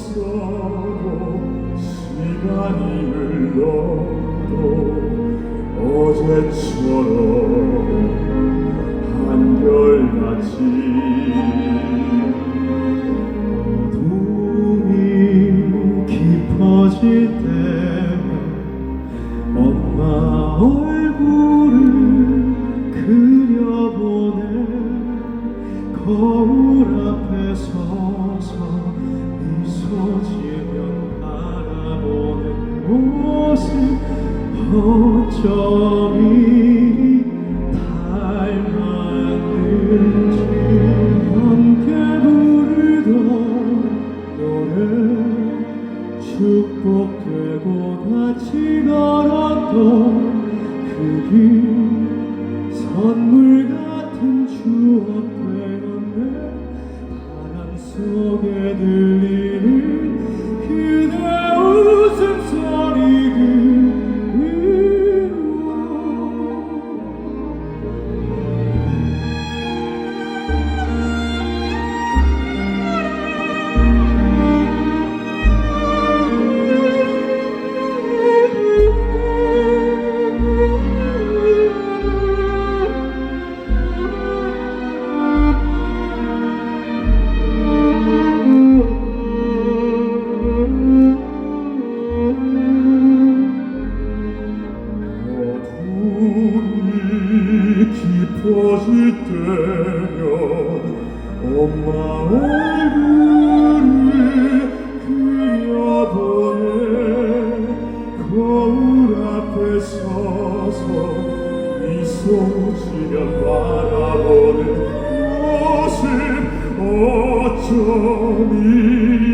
있어도 시간이 흘러도 어제처럼 한결같이 어둠이 깊어질 때 엄마 얼굴을 그려보네 거울 앞에 서서 어쩜 이리 닮았는지 함께 부르던 노래 축복되고 같이 걸었던 그길 선물 같은 추억 되었네. 바람 속에 들리 바라보는 모습 어쩜 이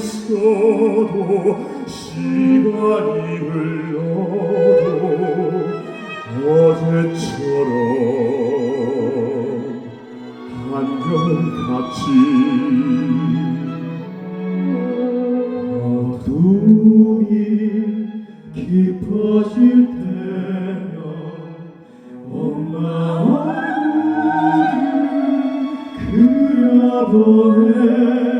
있어도 시간이 흘러도 어제처럼 한결같이 어둠이 깊어질 때면 엄마 얼굴을 그려보네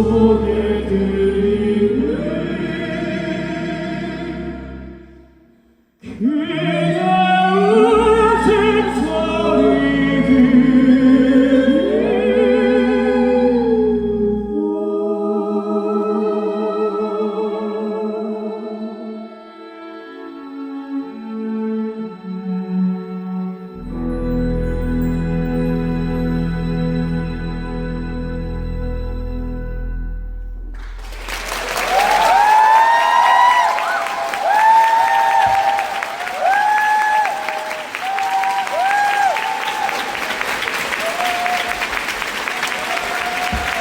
Oh